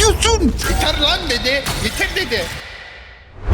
diyorsun? Yeter lan dedi. Yeter dedi.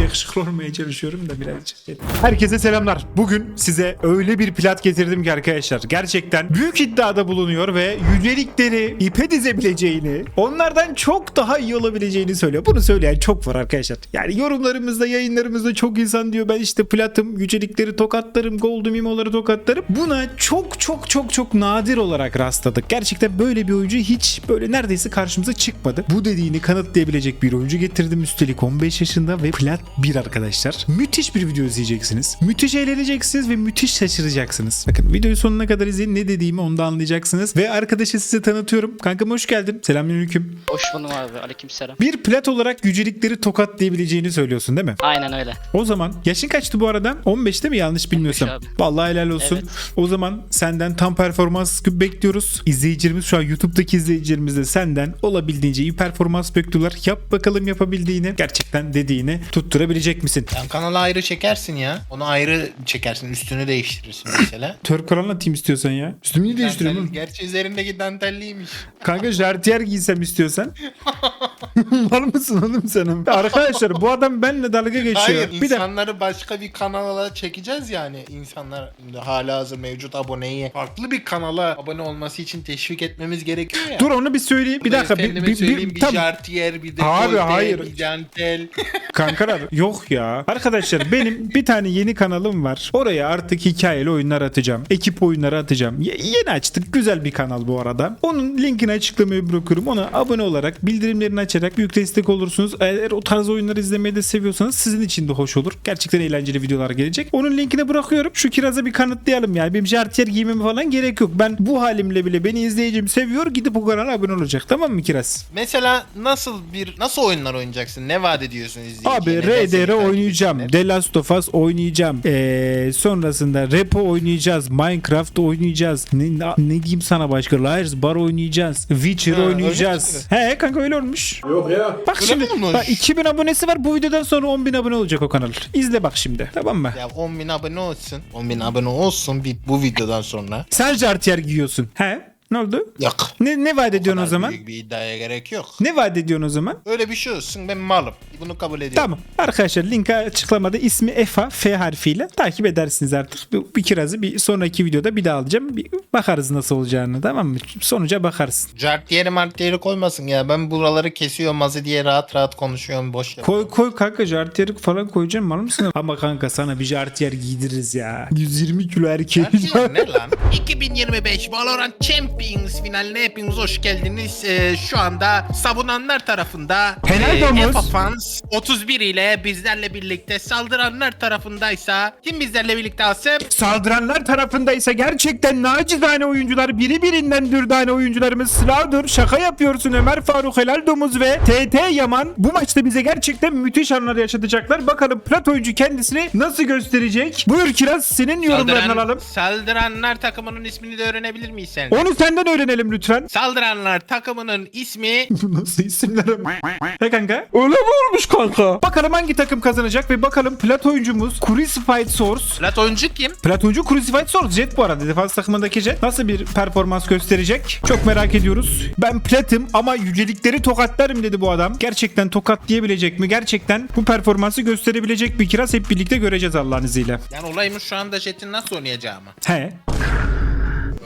Yakışıklı olmaya çalışıyorum da birazcık. Herkese selamlar. Bugün size öyle bir plat getirdim ki arkadaşlar. Gerçekten büyük iddiada bulunuyor ve yücelikleri ipe dizebileceğini, onlardan çok daha iyi olabileceğini söylüyor. Bunu söyleyen çok var arkadaşlar. Yani yorumlarımızda, yayınlarımızda çok insan diyor ben işte platım, yücelikleri tokatlarım, gold'um, imoları tokatlarım. Buna çok çok çok çok nadir olarak rastladık. Gerçekten böyle bir oyuncu hiç böyle neredeyse karşımıza çıkmadı. Bu dediğini kanıtlayabilecek bir oyuncu getirdim. Üstelik 15 yaşında ve plat 1 arkadaşlar. Müthiş bir video izleyeceksiniz. Müthiş eğleneceksiniz ve müthiş şaşıracaksınız. Bakın videoyu sonuna kadar izleyin ne dediğimi onu da anlayacaksınız. Ve arkadaşı size tanıtıyorum. Kankam hoş geldin. Selamünaleyküm. Hoş buldum abi. Aleykümselam. Bir plat olarak yücelikleri tokatlayabileceğini söylüyorsun değil mi? Aynen öyle. O zaman yaşın kaçtı bu arada? 15'te mi yanlış bilmiyorsam? 15 abi. Vallahi helal olsun. Evet. O zaman senden tam performans bekliyoruz. İzleyicilerimiz şu an YouTube'daki izleyicilerimiz de senden olabildiğince iyi performans bekliyorlar. Yap bakalım yapabildiğini. Gerçekten dediğini tutturabilecek misin? Sen kanalı ayrı çekersin ya. Onu ayrı çekersin. Üstünü değiştirirsin mesela. Törp karanla atayım istiyorsan ya. Üstümü niye değiştiriyorum? Oğlum? Gerçi üzerindeki dantelliymiş. Kanka jartiyer giysem istiyorsan. Var mısın oğlum sen? Arkadaşlar bu adam benimle dalga geçiyor. Hayır bir de insanları başka bir kanala çekeceğiz yani. İnsanlar hala hazır mevcut aboneyi farklı bir kanala abone olması için teşvik etmemiz gerekiyor ya. dur onu bir söyleyeyim. Bir dakika. Bir, Efendime bir, söyleyeyim bir, bir, tam, jartiyer bir de Abi, kolte, hayır. bir dantel. Kankalar yok ya. Arkadaşlar benim bir tane yeni kanalım var. Oraya artık hikayeli oyunlar atacağım. Ekip oyunları atacağım. Ye- yeni açtık. Güzel bir kanal bu arada. Onun linkini açıklamaya bırakıyorum. Ona abone olarak bildirimlerini açarak büyük destek olursunuz. Eğer o tarz oyunları izlemeyi de seviyorsanız sizin için de hoş olur. Gerçekten eğlenceli videolar gelecek. Onun linkini bırakıyorum. Şu kiraza bir kanıtlayalım yani. Benim jartiyer giymeme falan gerek yok. Ben bu halimle bile beni izleyicim seviyor. Gidip o kanala abone olacak. Tamam mı Kiraz? Mesela nasıl bir nasıl oyunlar oynayacaksın? Ne vaat ediyorsun izleyiciye? Abi Takip oynayacağım. etsinler? The Last of Us oynayacağım. Ee, sonrasında Repo oynayacağız. Minecraft oynayacağız. Ne, ne, diyeyim sana başka? Liars Bar oynayacağız. Witcher Ha, oynayacağız. He kanka öyle olmuş. Yok ya. Bak Öyle şimdi bak 2000 abonesi var. Bu videodan sonra 10.000 abone olacak o kanal. İzle bak şimdi. Tamam mı? Ya 10 bin abone olsun. 10 bin abone olsun bir, bu videodan sonra. Sen jartiyer giyiyorsun. He? Ne oldu? Yok. Ne, ne vaat ediyorsun o kadar zaman? Büyük bir iddiaya gerek yok. Ne vaat ediyorsun o zaman? Öyle bir şey olsun ben malım. Bunu kabul ediyorum. Tamam. Arkadaşlar linki açıklamada ismi Efa F harfiyle takip edersiniz artık. Bu bir kirazı bir sonraki videoda bir daha alacağım. Bir bakarız nasıl olacağını tamam mı? Sonuca bakarsın. Jartiyeri martiyeri koymasın ya. Ben buraları kesiyorum mazı diye rahat rahat konuşuyorum boş yap. Koy koy kanka jartiyer falan koyacağım var mısın? Ama kanka sana bir jartiyer giydiririz ya. 120 kilo erkeği. Jartiyer ne lan? 2025 Valorant Champions finaline hepiniz hoş geldiniz. Ee, şu anda savunanlar tarafında Helal e, domuz. Efa Fans 31 ile bizlerle birlikte saldıranlar tarafındaysa kim bizlerle birlikte Asım? Saldıranlar tarafındaysa gerçekten nacizane oyuncular biri birinden dürdane oyuncularımız Slaughter şaka yapıyorsun Ömer Faruk Helal Domuz ve TT Yaman bu maçta bize gerçekten müthiş anlar yaşatacaklar. Bakalım plat oyuncu kendisini nasıl gösterecek? Buyur Kiraz senin yorumlarını Saldıran- alalım. Saldıranlar takımının ismini de öğrenebilir miyiz sen? Onu senden öğrenelim lütfen. Saldıranlar takımının ismi Bu nasıl isimler? He kanka? Öyle mi olmuş kanka? Bakalım hangi takım kazanacak ve bakalım plat oyuncumuz Crucified Source Plat oyuncu kim? Plat oyuncu Crucified Source Jet bu arada defans takımındaki Jet nasıl bir performans gösterecek çok merak ediyoruz. Ben platım ama yücelikleri tokatlarım dedi bu adam. Gerçekten tokatlayabilecek mi? Gerçekten bu performansı gösterebilecek bir kiraz hep birlikte göreceğiz Allah'ın izniyle. Yani olayımız şu anda Jet'in nasıl oynayacağı mı? He.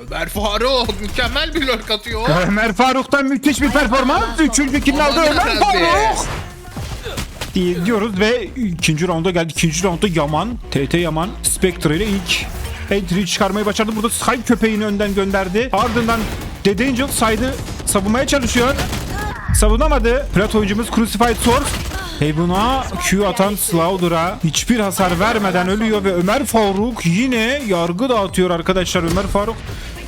Ömer Faruk mükemmel bir lurk atıyor. Ömer Faruk'tan müthiş bir performans. Üçüncü kill aldı Ömer. Faruk. Diye diyoruz ve ikinci rounda geldi. İkinci rounda Yaman, TT Yaman Spectre ile ilk entry'yi çıkarmayı başardı. Burada Sky köpeğini önden gönderdi. Ardından Dead Angel side'ı savunmaya çalışıyor. Savunamadı. Plat oyuncumuz Crucified Source. Heybuna Q atan Slaughter'a hiçbir hasar vermeden ölüyor ve Ömer Faruk yine yargı dağıtıyor arkadaşlar. Ömer Faruk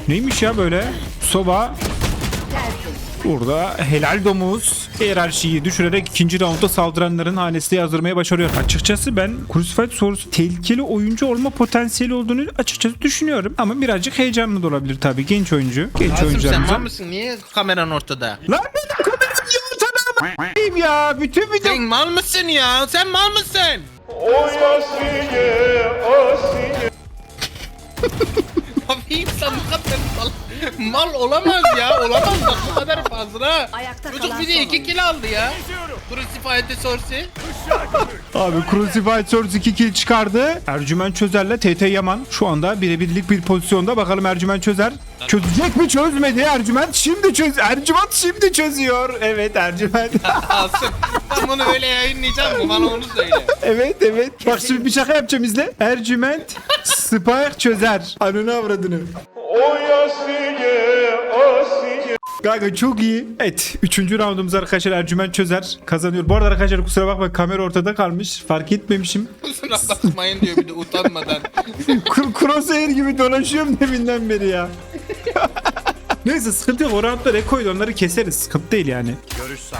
neymiş ya böyle? Soba Burada helal domuz hiyerarşiyi düşürerek ikinci roundda saldıranların hanesine yazdırmaya başarıyor. Açıkçası ben Crucified Source tehlikeli oyuncu olma potansiyeli olduğunu açıkçası düşünüyorum. Ama birazcık heyecanlı da olabilir tabii genç oyuncu. Genç Asım sen oyuncularımıza. var mısın? Niye kameran ortada? Lan benim kameram ortada ama? Ya bütün video... Sen mal mısın ya? Sen mal mısın? Abi insan bu kadar mal. Mal olamaz ya. Olamaz bak bu kadar fazla. Ayakta Çocuk kalan bize son 2 oyuncu. kill aldı ya. Crucified Source'i. Abi Crucified Swords 2 kill çıkardı. Ercüment Çözer'le TT Yaman şu anda birebirlik bir pozisyonda. Bakalım Ercüment Çözer çözecek mi çözmedi Ercüment şimdi çöz Ercüment şimdi çözüyor. Evet Ercüment. Alsın. Ben bunu böyle yayınlayacağım mı? Bana onu söyle. evet evet. Bak şimdi bir şaka yapacağım izle. Ercüment Spike çözer. Ananı avradını. Kanka çok iyi. Evet. Üçüncü roundumuz arkadaşlar Ercüment çözer. Kazanıyor. Bu arada arkadaşlar kusura bakma kamera ortada kalmış. Fark etmemişim. Kusura bakmayın diyor bir de utanmadan. Crosshair gibi dolaşıyorum deminden beri ya. Neyse sıkıntı yok. O roundlar ekoydu onları keseriz. Sıkıntı değil yani.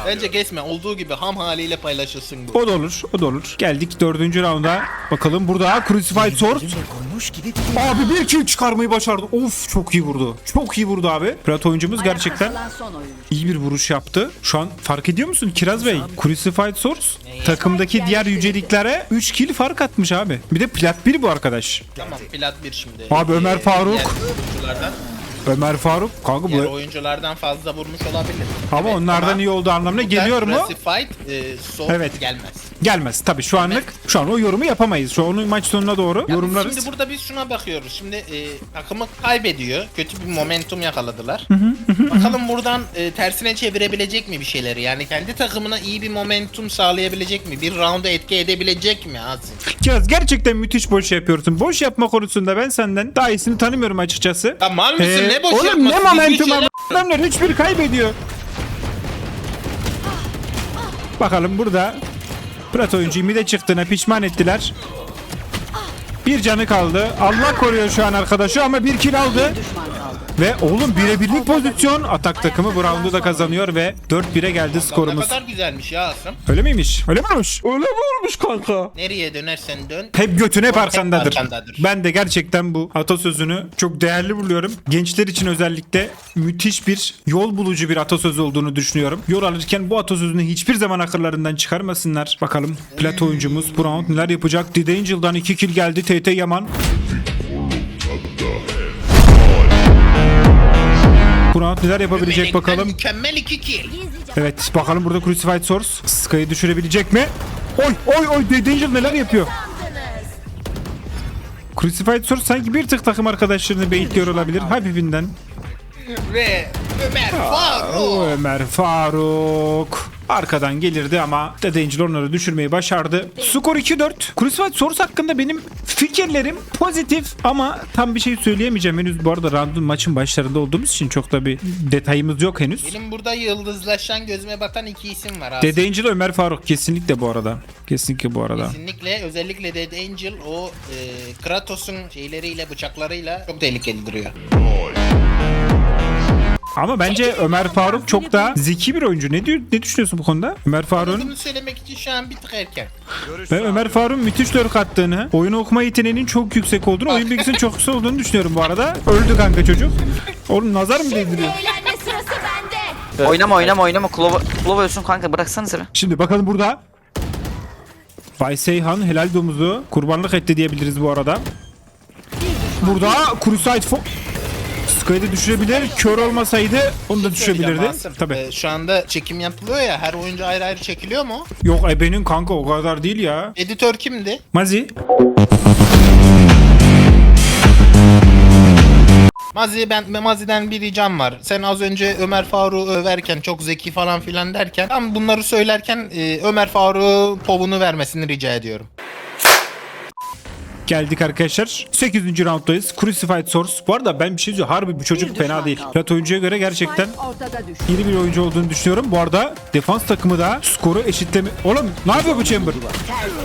Bence kesme. Olduğu gibi ham haliyle paylaşılsın bu. O da olur. O da olur. Geldik dördüncü rounda. Bakalım burada Crucified Sword. Abi bir kill çıkarmayı başardı. Of çok iyi vurdu. Çok iyi vurdu abi. Prat oyuncumuz gerçekten iyi bir vuruş yaptı. Şu an fark ediyor musun Kiraz Bey? Crucified Source takımdaki diğer yüceliklere 3 kill fark atmış abi. Bir de plat 1 bu arkadaş. Tamam plat bir şimdi. Abi Ömer Faruk. Diğer oyunculardan, Ömer Faruk kanka diğer bu oyunculardan fazla vurmuş olabilir. ama Evet, onlardan iyi olduğu anlamına geliyor mu? Classified e, soğuk Evet. gelmez. Gelmez. Tabii şu anlık şu an o yorumu yapamayız. Şu onun maç sonuna doğru Yalnız yorumlarız. Şimdi burada biz şuna bakıyoruz. Şimdi e, takımı kaybediyor. Kötü bir momentum yakaladılar. Bakalım buradan e, tersine çevirebilecek mi bir şeyleri? Yani kendi takımına iyi bir momentum sağlayabilecek mi? Bir rounda etki edebilecek mi Azim? Kiraz gerçekten müthiş boş yapıyorsun. Boş yapma konusunda ben senden daha iyisini tanımıyorum açıkçası. Ya mal mısın? Ee, ne boş oğlum yapması? ne Düzgün momentum şeyler- ama adamlar 3-1 kaybediyor. Bakalım burada Prat oyuncu mide çıktığına pişman ettiler. Bir canı kaldı. Allah koruyor şu an arkadaşı ama bir kill aldı. Ve oğlum birebirlik pozisyon. Atak takımı bu roundu da kazanıyor ve 4-1'e geldi Ne skorumuz. kadar güzelmiş ya Asım. Öyle miymiş? Öyle mi olmuş? Öyle mi olmuş kanka? Nereye dönersen dön. Hep götün hep arkandadır. arkandadır. Ben de gerçekten bu atasözünü çok değerli buluyorum. Gençler için özellikle müthiş bir yol bulucu bir atasözü olduğunu düşünüyorum. Yol alırken bu atasözünü hiçbir zaman akıllarından çıkarmasınlar. Bakalım plat oyuncumuz bu round neler yapacak? The Angel'dan 2 kill geldi TT Yaman. Neler yapabilecek Melekten bakalım. Mükemmel iki kill. Evet bakalım burada Crucified Source Sky'ı düşürebilecek mi? Oy oy oy Angel neler yapıyor? Crucified Source sanki bir tık takım arkadaşlarını beyitliyor olabilir hafifinden. Ve Ömer Faruk. O Ömer Faruk. Arkadan gelirdi ama Dead Angel onları düşürmeyi başardı. Skor 2-4. Crucified Source hakkında benim fikirlerim pozitif ama tam bir şey söyleyemeyeceğim henüz. Bu arada round'un maçın başlarında olduğumuz için çok da bir detayımız yok henüz. Benim burada yıldızlaşan gözüme batan iki isim var abi. Dead Angel Ömer Faruk kesinlikle bu arada. Kesinlikle bu arada. Kesinlikle özellikle Dead Angel o e, Kratos'un şeyleriyle bıçaklarıyla çok tehlikeli duruyor. Ama bence Ömer Faruk çok daha zeki bir oyuncu. Ne diyor ne düşünüyorsun bu konuda? Ömer Faruk'un Bunu söylemek için şu an bir tık erken. ben Ömer Faruk'un müthiş lurk attığını, oyunu okuma yeteneğinin çok yüksek olduğunu, oyun bilgisinin çok kısa olduğunu düşünüyorum bu arada. Öldü kanka çocuk. Oğlum nazar mı değdiriyor? Eğlenme sırası bende. Oynama oynama oynama. Klova, Klova ölsün kanka bıraksanıza bir. Şimdi bakalım burada. Bay Seyhan helal domuzu kurbanlık etti diyebiliriz bu arada. Burada Crusade Fo Sky'ı düşürebilir. Kör olmasaydı onu da düşürebilirdi. Söyleyeceğim Asım, Tabii. e, şu anda çekim yapılıyor ya her oyuncu ayrı ayrı çekiliyor mu? Yok ebenin kanka o kadar değil ya. Editör kimdi? Mazi. Mazi ben Mazi'den bir ricam var. Sen az önce Ömer Faruk'u överken çok zeki falan filan derken tam bunları söylerken e, Ömer Faruk'u povunu vermesini rica ediyorum. Geldik arkadaşlar. 8. rounddayız. Crucified Source. Bu arada ben bir şey söyleyeyim. Harbi bu çocuk Bir fena değil. Plat oyuncuya göre gerçekten iyi bir oyuncu olduğunu düşünüyorum. Bu arada defans takımı da skoru eşitleme... Oğlum ne yapıyor bu Chamber?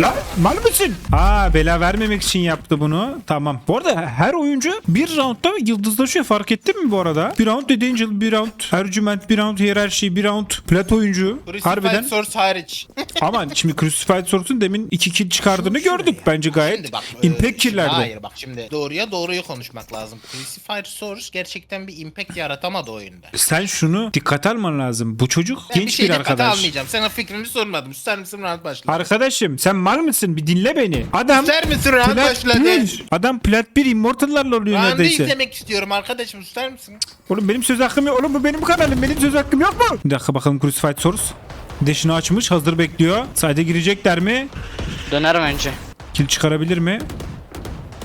La mal mısın? Aa bela vermemek için yaptı bunu. Tamam. Bu arada her oyuncu bir roundda yıldızlaşıyor. Fark ettin mi bu arada? Bir round Dead Angel, bir round Ercüment, bir round Hierarchy, bir round Plat oyuncu. Crucified Harbiden. Source hariç. Ama şimdi Crucified Source'un demin 2 kill çıkardığını gördük. Bence gayet bak, impact killerdi. Hayır bak şimdi doğruya doğruyu konuşmak lazım. Crucifier Source gerçekten bir impact yaratamadı oyunda. Sen şunu dikkat alman lazım. Bu çocuk Ben bir genç bir dikkate arkadaş. almayacağım. Sana fikrimi sormadım. Susar mısın rahat başla. Arkadaşım sen mal mısın? Bir dinle beni. Adam Susar mısın rahat plat başladı. bir. Adam plat bir immortallarla oluyor Ben de neredeyse. izlemek istiyorum arkadaşım. Susar mısın? Oğlum benim söz hakkım yok. Oğlum bu benim kanalım. Benim söz hakkım yok mu? Bir dakika bakalım Crucified Source. Deşini açmış. Hazır bekliyor. Sayda girecekler mi? Dönerim önce. Kill çıkarabilir mi?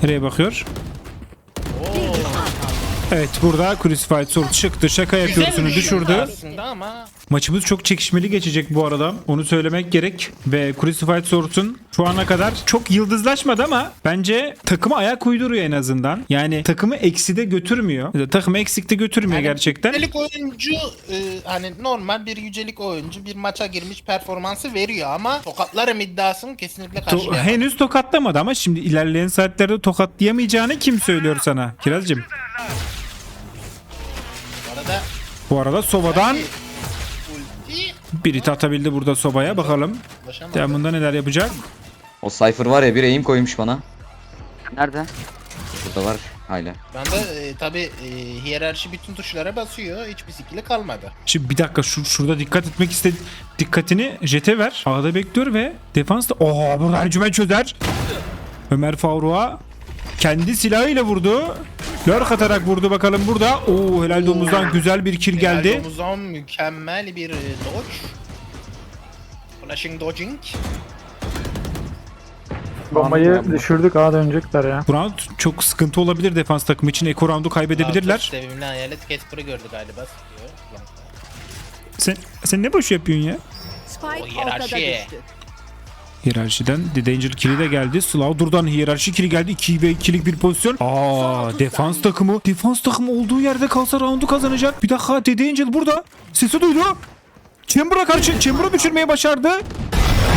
Nereye bakıyor? Evet burada Crucified Sword çıktı. Şaka bir şey düşürdü. aslında ama Maçımız çok çekişmeli geçecek bu arada. Onu söylemek gerek. Ve Crucified Sword'un şu ana kadar çok yıldızlaşmadı ama bence takımı ayak uyduruyor en azından. Yani takımı ekside götürmüyor. Ya da Takımı eksikte götürmüyor Yani gerçekten. Yücelik oyuncu e, hani normal bir yücelik oyuncu bir maça girmiş performansı veriyor ama tokatlarım iddiasını kesinlikle To- henüz tokatlamadı ama şimdi ilerleyen saatlerde tokatlayamayacağını kim söylüyor sana? Kirazcığım. Bu arada Bu arada Sova'dan bir hit atabildi burada Soba'ya. Bakalım. Devamında neler yapacak? O Cypher var ya bir aim koymuş bana. Nerede? Burada var hala. Ben de e, tabi e, hiyerarşi bütün tuşlara basıyor. Hiçbir skill'i kalmadı. Şimdi bir dakika şu, şurada dikkat etmek istedi. Dikkatini jete ver. Ağda bekliyor ve defans da... Oha burada Ercüment çözer. Ömer Faruk'a kendi silahıyla vurdu. Lurk atarak vurdu bakalım burada. Oo helal domuzdan güzel bir kill geldi. Helal Domuzan mükemmel bir e, dodge. Flashing dodging. Bombayı düşürdük ağa dönecekler ya. Bu round çok sıkıntı olabilir defans takımı için. Eko roundu kaybedebilirler. Sevimli hayalet Casper'ı gördü galiba. Sen, sen ne boş yapıyorsun ya? O Spike ortada hiyerarşi. Hiyerarşiden The Danger kill'i de geldi. Slaudur'dan hiyerarşi kill'i geldi. 2 ve 2'lik bir pozisyon. Aa defans takımı. Defans takımı olduğu yerde kalsa roundu kazanacak. Bir dakika The Danger burada. Sesi duydu. Chamber'a karşı Chamber'ı düşürmeyi başardı.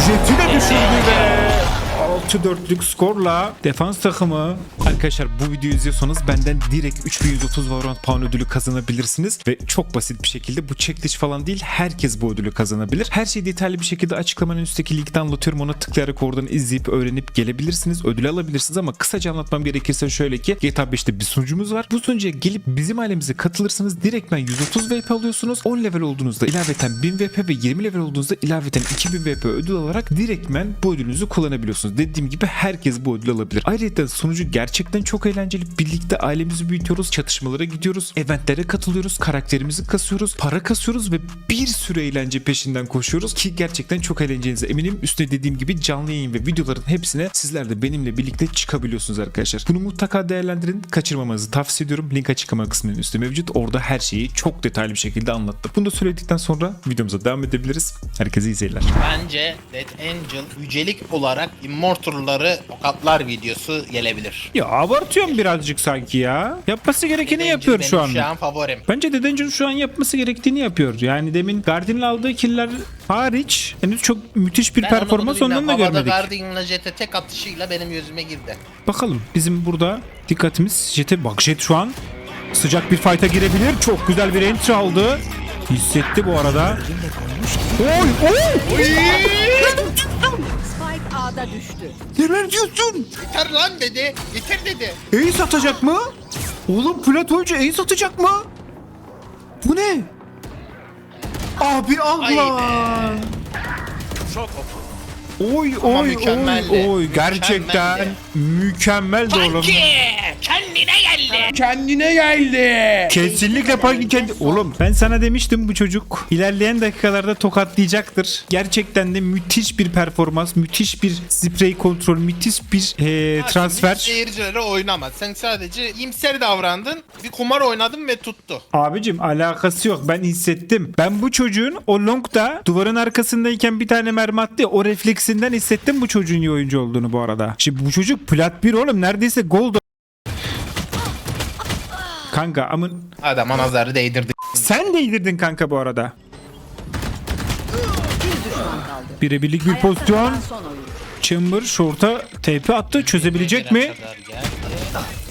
Jet'i de düşürdü ve 6-4'lük skorla defans takımı Arkadaşlar bu videoyu izliyorsanız benden direkt 3130 Valorant Pound ödülü kazanabilirsiniz ve çok basit bir şekilde bu checklist falan değil herkes bu ödülü kazanabilir. Her şeyi detaylı bir şekilde açıklamanın üstteki linkten anlatıyorum ona tıklayarak oradan izleyip öğrenip gelebilirsiniz. Ödül alabilirsiniz ama kısaca anlatmam gerekirse şöyle ki GTA 5'te bir sunucumuz var. Bu sunucuya gelip bizim ailemize katılırsanız direktmen 130 VP alıyorsunuz. 10 level olduğunuzda ilaveten 1000 VP ve 20 level olduğunuzda ilaveten 2000 VP ödül alarak direktmen bu ödülünüzü kullanabiliyorsunuz. Dediğim gibi herkes bu ödülü alabilir. Ayrıca sunucu gerçekten çok eğlenceli. Birlikte ailemizi büyütüyoruz, çatışmalara gidiyoruz, eventlere katılıyoruz, karakterimizi kasıyoruz, para kasıyoruz ve bir sürü eğlence peşinden koşuyoruz ki gerçekten çok eğleneceğinize eminim. Üstüne dediğim gibi canlı yayın ve videoların hepsine sizler de benimle birlikte çıkabiliyorsunuz arkadaşlar. Bunu mutlaka değerlendirin. Kaçırmamanızı tavsiye ediyorum. Link açıklama kısmının üstü mevcut. Orada her şeyi çok detaylı bir şekilde anlattım. Bunu da söyledikten sonra videomuza devam edebiliriz. Herkese iyi. Bence Dead Angel yücelik olarak Immortal'ları tokatlar videosu gelebilir. Ya abartıyorum birazcık sanki ya. Yapması gerekeni Dead yapıyor Angel şu benim an. Şu an favorim. Bence Danger şu an yapması gerektiğini yapıyor. Yani demin Guardian'ın aldığı killer hariç henüz çok müthiş bir Ben performans onu ondan da görmedik. Guardian'la Jet'e tek atışıyla benim gözüme girdi. Bakalım bizim burada dikkatimiz Jet'e bak Jet şu an sıcak bir fight'a girebilir. Çok güzel bir entry aldı. Hissetti bu arada. Oy oy! Spike A'da düştü. Neler diyorsun? Yeter lan dedi. Yeter dedi. Ace atacak mı? Oğlum plat oyuncu ace atacak mı? Bu ne? Abi Ay Allah. be. Çok Oy Ama oy mükemmeldi. oy oy gerçekten Mükemmeldi. Mükemmel de oğlum. Punky! Kendine geldi. Kesinlikle Paki kendi... Oğlum ben sana demiştim bu çocuk ilerleyen dakikalarda tokatlayacaktır. Gerçekten de müthiş bir performans, müthiş bir sprey kontrol, müthiş bir e, transfer. şimdi Seyircilere oynamaz. Sen sadece imser davrandın. Bir kumar oynadın ve tuttu. Abicim alakası yok ben hissettim. Ben bu çocuğun o longda duvarın arkasındayken bir tane mermi attı ya, o refleksinden hissettim bu çocuğun iyi oyuncu olduğunu bu arada. Şimdi bu çocuk plat bir oğlum neredeyse gold. Kanka ama Adama nazarı değdirdi. sen değdirdin kanka bu arada. Bir kaldı. Birebirlik bir pozisyon. Chamber short'a TP attı. Çözebilecek mi?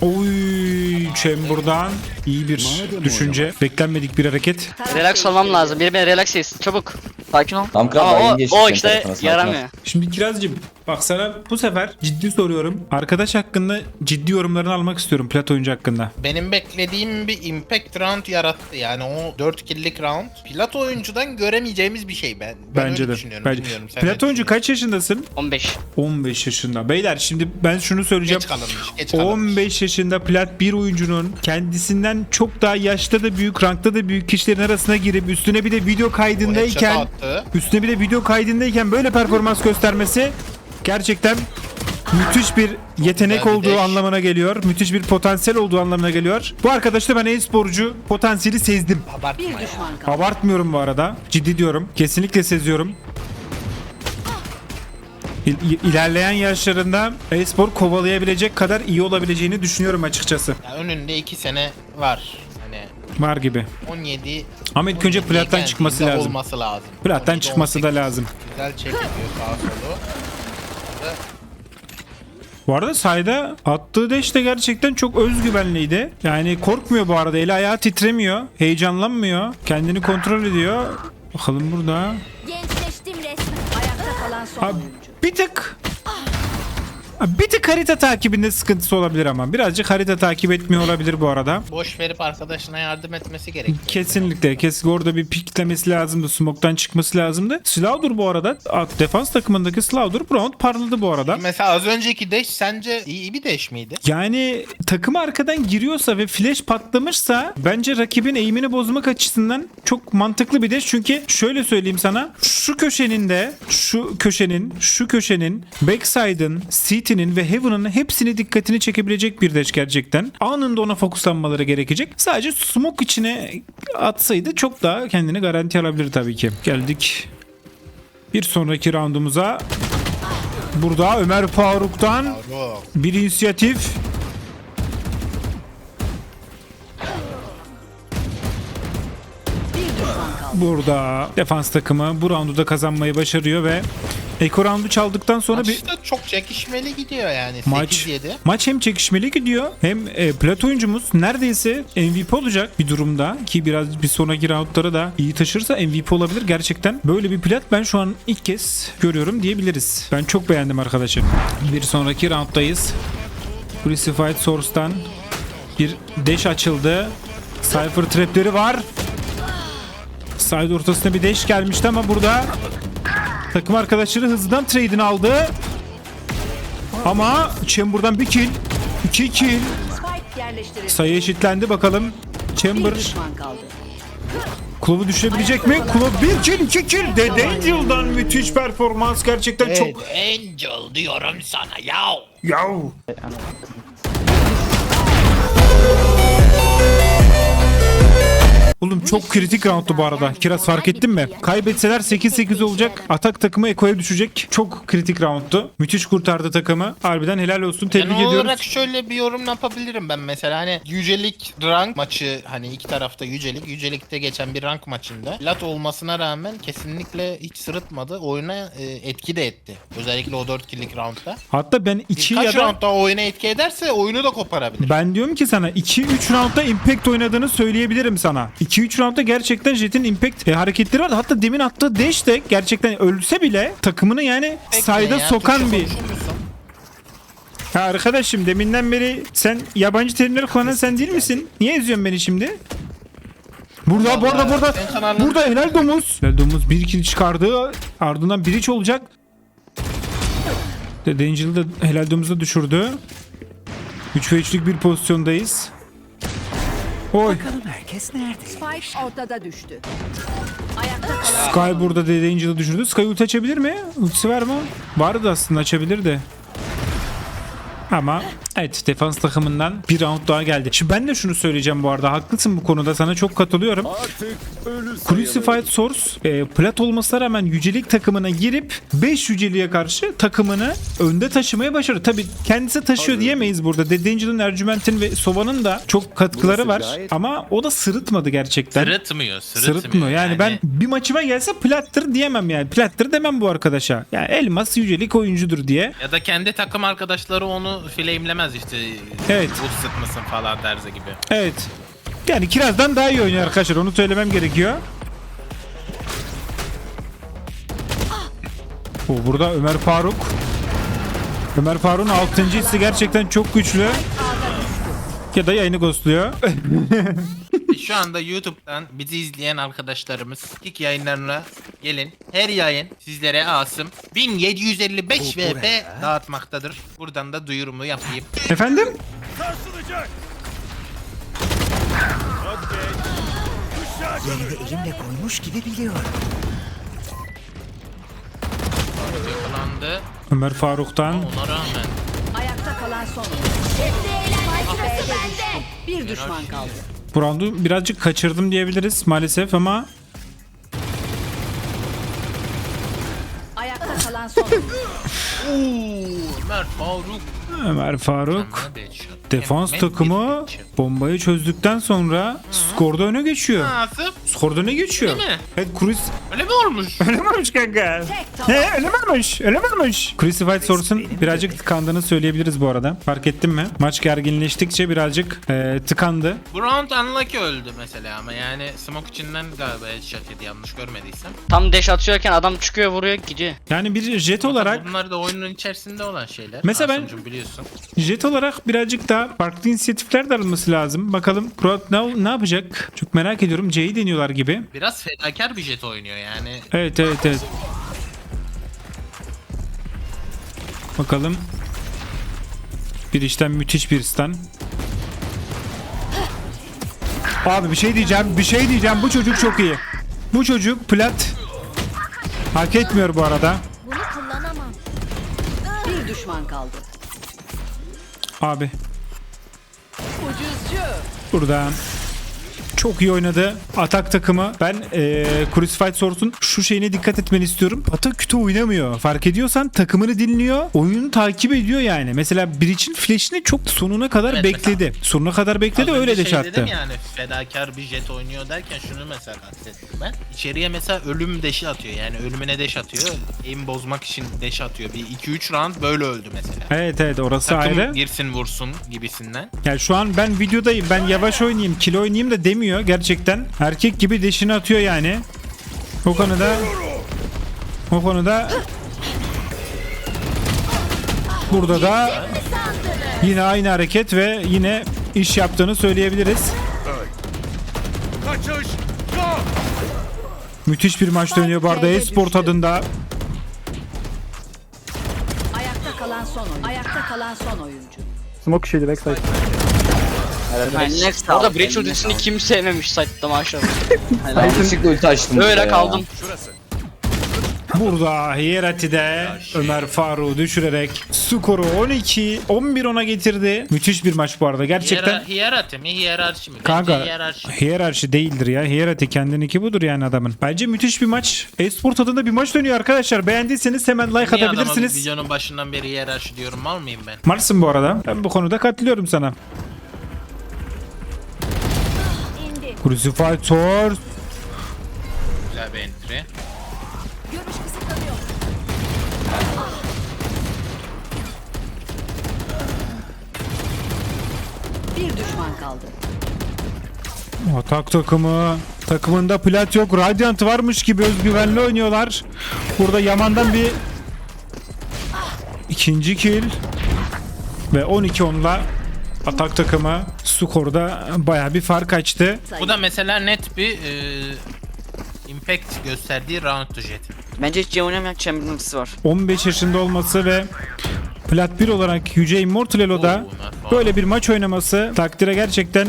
Oy Chamber'dan iyi bir düşünce. Beklenmedik bir hareket. Relax olmam lazım. Biri beni relax etsin. Çabuk. Sakin ol. Tamam kral, Ama o, o işte yaramıyor. Şimdi Kirazcığım bak sana bu sefer ciddi soruyorum. Arkadaş hakkında ciddi yorumlarını almak istiyorum plat oyuncu hakkında. Benim beklediğim bir impact round yarattı. Yani o 4 kill'lik round. Plat oyuncudan göremeyeceğimiz bir şey ben. ben Bence öyle de. düşünüyorum. Bence. Bilmiyorum, sen Plat ne oyuncu kaç yaşındasın? 15. 15 yaşında. Beyler şimdi ben şunu söyleyeceğim. Geç kalınmış. Geç kalınmış. 15 yaşında plat bir oyuncunun kendisinden çok daha yaşta da büyük, rankta da büyük kişilerin arasına girip üstüne bir de video O kaydındayken attı. üstüne bir de video kaydındayken böyle performans göstermesi gerçekten müthiş bir yetenek Güzel bir olduğu dash. anlamına geliyor. Müthiş bir potansiyel olduğu anlamına geliyor. Bu arkadaşta ben e-sporcu potansiyeli sezdim. Abartma ya. Abartmıyorum bu arada. Ciddi diyorum. Kesinlikle seziyorum. İl- ilerleyen yaşlarında e-spor kovalayabilecek kadar iyi olabileceğini düşünüyorum açıkçası. Ya önünde 2 sene var. Var gibi. 17 Ama ilk önce 17 plattan iken çıkması güzel lazım. olması lazım. Plattan 17, çıkması da 18 lazım. Güzel çekiliyor sağa solu. Bu arada sayda attığı deş de gerçekten çok özgüvenliydi. Yani korkmuyor bu arada. Eli ayağı titremiyor. Heyecanlanmıyor. Kendini kontrol ediyor. Bakalım burada. Gençleştim resmen. Ayakta kalan son Abi oyuncu. bir tık bir tık harita takibinde sıkıntısı olabilir ama birazcık harita takip etmiyor olabilir bu arada. Boş verip arkadaşına yardım etmesi gerekiyor. Kesinlikle kesin orada bir piklemesi lazımdı. Smoke'tan çıkması lazımdı. Slaughter bu arada at- defans takımındaki Slaughter bu round parladı bu arada. Mesela az önceki dash sence iyi bir dash miydi? Yani takım arkadan giriyorsa ve flash patlamışsa bence rakibin eğimini bozmak açısından çok mantıklı bir deş. Çünkü şöyle söyleyeyim sana şu köşenin de şu köşenin şu köşenin backside'ın city'nin ve heaven'ın hepsini dikkatini çekebilecek bir deş gerçekten. Anında ona fokuslanmaları gerekecek. Sadece smoke içine atsaydı çok daha kendini garanti alabilir tabii ki. Geldik bir sonraki roundumuza. Burada Ömer Faruk'tan bir inisiyatif. Burada defans takımı bu roundu da kazanmayı başarıyor ve Eko roundu çaldıktan sonra bir Maçta çok çekişmeli gidiyor yani. maç 8-7. maç hem çekişmeli gidiyor hem e, plat oyuncumuz neredeyse MVP olacak bir durumda ki biraz bir sonraki roundlara da iyi taşırsa MVP olabilir gerçekten. Böyle bir plat ben şu an ilk kez görüyorum diyebiliriz. Ben çok beğendim arkadaşı. Bir sonraki rounddayız. Crucified Source'tan bir dash açıldı. Cypher trapleri var. Side ortasına bir dash gelmişti ama burada takım arkadaşları hızlıdan trade'ini aldı. Ama Chamber'dan bir kill. iki kill. Spike yerleştirildi. Sayı eşitlendi bakalım. Chamber. Klovu düşürebilecek mi? Klov bir kill iki kill. Dead Angel'dan müthiş performans gerçekten çok. Angel diyorum sana yav. Yav. Oğlum çok kritik roundtu bu arada. Kiraz fark ettin mi? Kaybetseler 8-8 olacak. Atak takımı Eko'ya düşecek. Çok kritik roundtu. Müthiş kurtardı takımı. Harbiden helal olsun. Tebrik Genel ediyoruz. olarak şöyle bir yorum yapabilirim ben mesela hani yücelik rank maçı hani iki tarafta yücelik yücelikte geçen bir rank maçında lat olmasına rağmen kesinlikle hiç sırıtmadı oyuna e, etki de etti özellikle o 4 killik roundda Hatta ben 2 birkaç ya da round daha oyuna etki ederse oyunu da koparabilir Ben diyorum ki sana 2-3 roundda impact oynadığını söyleyebilirim sana. 2-3 roundda gerçekten Jet'in impact e, hareketleri vardı. Hatta demin attığı dash de gerçekten ölse bile takımını yani sayda ya, sokan bir... Ha arkadaşım deminden beri sen yabancı terimleri kullanan sen değil misin? Niye eziyorsun beni şimdi? Burada burada Vallahi burada kanalın- burada helal domuz. Helal domuz bir kill çıkardı. Ardından bir iç olacak. De Danger'ı da helal domuzu düşürdü. 3 ve 3'lük bir pozisyondayız. Oy. Spike ortada düştü. Ayakta kalan Sky burada Dead Angel'ı düşürdü. Sky ulti açabilir mi? Ultisi var mı? Vardı aslında açabilir de. Ama evet defans takımından bir round daha geldi. Şimdi ben de şunu söyleyeceğim bu arada. Haklısın bu konuda. Sana çok katılıyorum. Crucified Source e, plat olmasına rağmen yücelik takımına girip 5 yüceliğe karşı takımını önde taşımaya başardı. Tabi kendisi taşıyor diyemeyiz burada. Dead Angel'ın, Ercüment'in ve Sova'nın da çok katkıları var. Ama o da sırıtmadı gerçekten. Sırıtmıyor, sırıtmıyor. Sırıtmıyor. Yani, ben bir maçıma gelse plattır diyemem yani. Plattır demem bu arkadaşa. Yani elmas yücelik oyuncudur diye. Ya da kendi takım arkadaşları onu flame'lemez işte. Evet. Bu sıtmasın falan derze gibi. Evet. Yani Kiraz'dan daha iyi oynuyor arkadaşlar. Onu söylemem gerekiyor. O burada Ömer Faruk. Ömer Faruk'un 6. hissi gerçekten çok güçlü. Ya da yayını ghostluyor. Şu anda YouTube'dan bizi izleyen arkadaşlarımız ilk yayınlarına gelin. Her yayın sizlere Asım 1755 VP dağıtmaktadır. Buradan da duyurumu yapayım. Efendim? elimle koymuş gibi biliyorum. Yakalandı. Ömer Faruk'tan. Ona rağmen Ayakta kalan son oyuncu. Spike B'de düştü. Bir düşman kaldı. Bu roundu birazcık kaçırdım diyebiliriz maalesef ama Ayakta kalan son Ömer Faruk. Ömer Faruk headshot. Defans Hemen takımı bombayı çözdükten sonra skorda öne geçiyor. Asım Skorda öne geçiyor. Değil mi? Evet Chris öyle mi olmuş? öyle mi olmuş kanka? He öyle mi olmuş? Öyle mi olmuş? Crucified Source'un birazcık tıkandığını söyleyebiliriz bu arada. Fark ettin mi? Maç gerginleştikçe birazcık e, tıkandı. Bu round unlucky öldü mesela ama yani smoke içinden galiba headshot yedi yanlış görmediysem. Tam deş atıyorken adam çıkıyor vuruyor gidiyor. Yani bir jet olarak Bunlar da oyunun içerisinde olan şeyler. Mesela ben- Asımcığım biliyorsun. Jet olarak birazcık daha farklı inisiyatifler de alınması lazım. Bakalım Proat ne, ne yapacak? Çok merak ediyorum. C'yi deniyorlar gibi. Biraz fedakar bir jet oynuyor yani. Evet evet evet. Bakalım. Bir işten müthiş bir stun. Abi bir şey diyeceğim. Bir şey diyeceğim. Bu çocuk çok iyi. Bu çocuk plat. Hak etmiyor bu arada. Bunu kullanamam. Bir düşman kaldı. Abi Ucuzcu. Burada çok iyi oynadı atak takımı. Ben eee Crucified Source'un şu şeyine dikkat etmeni istiyorum. Atak kötü oynamıyor. Fark ediyorsan takımını dinliyor. Oyunu takip ediyor yani. Mesela Breach'in flash'ini çok sonuna kadar Evet, bekledi. Sonuna kadar bekledi Az öyle de şey çattı. dedim yani fedakar bir jet oynuyor derken şunu mesela kastettim ben. İçeriye mesela ölüm deşi atıyor yani ölümüne deş atıyor. Aim bozmak için deş atıyor. Bir 2-3 round böyle öldü mesela. Evet evet orası Takım ayrı. girsin vursun gibisinden. Yani şu an ben videodayım. Ben yavaş oynayayım, kilo oynayayım da demiyor gerçekten. Erkek gibi deşini atıyor yani. O konuda o konuda burada da yine aynı hareket ve yine iş yaptığını söyleyebiliriz. Müthiş bir maç dönüyor bu arada e-sport adında. Ayakta kalan son oyuncu. Ayakta kalan son oyuncu. Smoke işiydi backside. Nice. Orada Breach ultisini kim sevmemiş site'da maşallah. Yanlışlıkla ulti açtım. burada Öyle ya. kaldım. Burada Hierati'de Ömer Faruk'u düşürerek skoru 12 11 ona getirdi. Müthiş bir maç bu arada. Gerçekten hiyerarşi mi? Hiyerarşi mi? Bence Kanka hiyerarşi. hiyerarşi değildir ya. Hierarşi kendininki budur yani adamın. Bence müthiş bir maç. Esport adında bir maç dönüyor arkadaşlar. Beğendiyseniz hemen like Niye adama atabilirsiniz. videonun başından beri hiyerarşi diyorum mal mıyım ben? Varsın bu arada. Ben bu konuda katılıyorum sana. Crucified Source. Güzel bir entry. Görüş kısıtlanıyor. Bir düşman kaldı. Atak takımı. Takımında plat yok. Radiant varmış gibi özgüvenli oynuyorlar. Burada Yaman'dan bir ikinci kill. Ve 12 onla atak takımı skorda baya bir fark açtı. Bu da mesela net bir e, impact gösterdiği round jet. Bence hiç C oynamayan Chamberlain ultisi var. 15 yaşında olması ve plat 1 olarak Yüce Immortal Elo'da Oo, böyle bir maç oynaması takdire gerçekten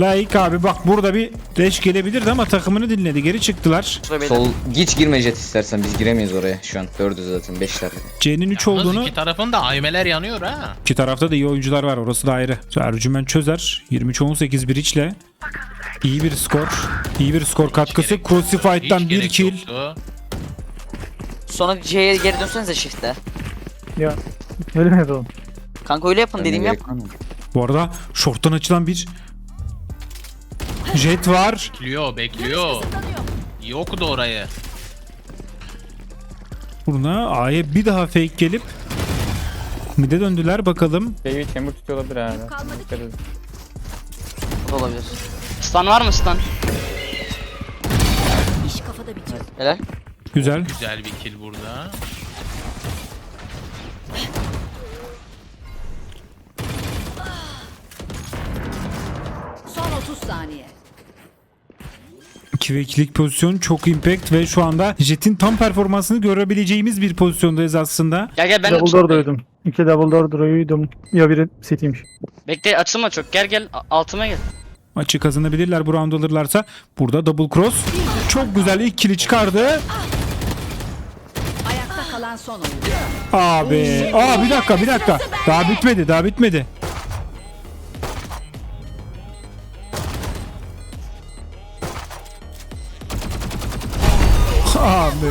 layık abi. Bak burada bir deş gelebilirdi ama takımını dinledi. Geri çıktılar. Sol hiç girme jet istersen biz giremeyiz oraya şu an. Dördü zaten beşler. C'nin 3 Yalnız olduğunu iki tarafın da aymeler yanıyor ha. iki tarafta da iyi oyuncular var. Orası da ayrı. Ercüment çözer. 23-18 bir içle. İyi bir skor. İyi bir skor katkısı. gerek Crucified'dan Hiç bir gerek kill. yoktu. Sonra C'ye geri dönsenize shift'e. Ya öyle mi yapalım? Kanka öyle yapın dediğimi yap. Bu arada short'tan açılan bir jet var. Bekliyor bekliyor. İyi okudu orayı. Buna A'ya bir daha fake gelip mid'e döndüler bakalım. Baby chamber tutuyor olabilir. O da olabilir. Stun var mı stun? İş kafada bitiyor. Helal. Güzel. Güzel bir kill burada. Saniye. 2 ve 2'lik pozisyon çok impact ve şu anda Jet'in tam performansını görebileceğimiz bir pozisyondayız aslında. Gel gel ben de Double door duydum. İki double door duydum. Ya biri city'ymiş. Bekle açılma çok. Gel gel a- altıma gel. Maçı kazanabilirler bu round alırlarsa. Burada double cross. Çok güzel ilk kili çıkardı. Ayakta kalan son oyuncu. Abi. Aa bir dakika bir dakika. Daha bitmedi daha bitmedi.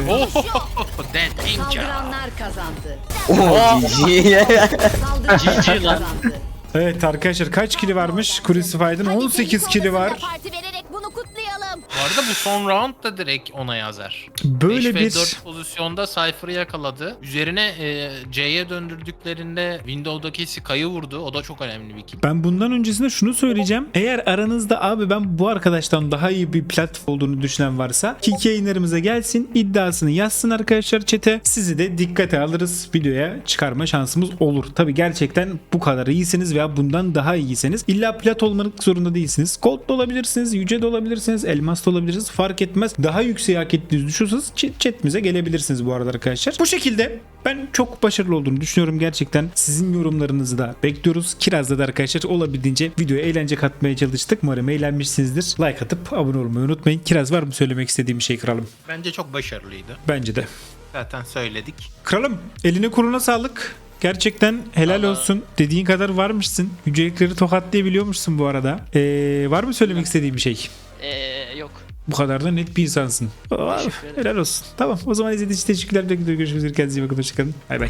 Oh, dead danger. Saldıranlar kazandı. Oh, GG. Saldıranlar GG lan. kazandı. Evet arkadaşlar kaç kili varmış? Crucify'dın 18 kili var. Parti vererek bunu kutlayalım. Bu arada bu son round da direkt ona yazar. Böyle 5 ve bir 4 pozisyonda Cypher'ı yakaladı. Üzerine e, C'ye döndürdüklerinde Windows'daki Sky'ı vurdu. O da çok önemli bir kill. Ben bundan öncesinde şunu söyleyeceğim. Eğer aranızda abi ben bu arkadaştan daha iyi bir platform olduğunu düşünen varsa kick yayınlarımıza gelsin iddiasını yazsın arkadaşlar chat'e. Sizi de dikkate alırız. Videoya çıkarma şansımız olur. Tabi gerçekten bu kadar iyisiniz veya bundan daha iyisiniz. İlla plat olmak zorunda değilsiniz. Gold da olabilirsiniz, yüce de olabilirsiniz, elmas da olabilirsiniz. Fark etmez. Daha yükseği hak ettiğinizi düşünüyorsanız chat- chat'imize gelebilirsiniz bu arada arkadaşlar. Bu şekilde ben çok başarılı olduğunu düşünüyorum gerçekten. Sizin yorumlarınızı da bekliyoruz. Kiraz'da da arkadaşlar olabildiğince videoya eğlence katmaya çalıştık. Umarım eğlenmişsinizdir. Like atıp abone olmayı unutmayın. Kiraz var mı söylemek istediğim bir şey kralım? Bence çok başarılıydı. Bence de. Zaten söyledik. Kralım eline koluna sağlık. Gerçekten helal Vallahi- olsun. Dediğin kadar varmışsın. Yücelikleri tokatlayabiliyormuşsun bu arada. Ee, var mı söylemek istediğin bir şey? Eee yok. Bu kadar da net bir insansın. Ederim. helal olsun. Tamam o zaman izlediğiniz için teşekkürler. Görüşmek üzere. Kendinize iyi bakın. Hoşçakalın. Bay bay.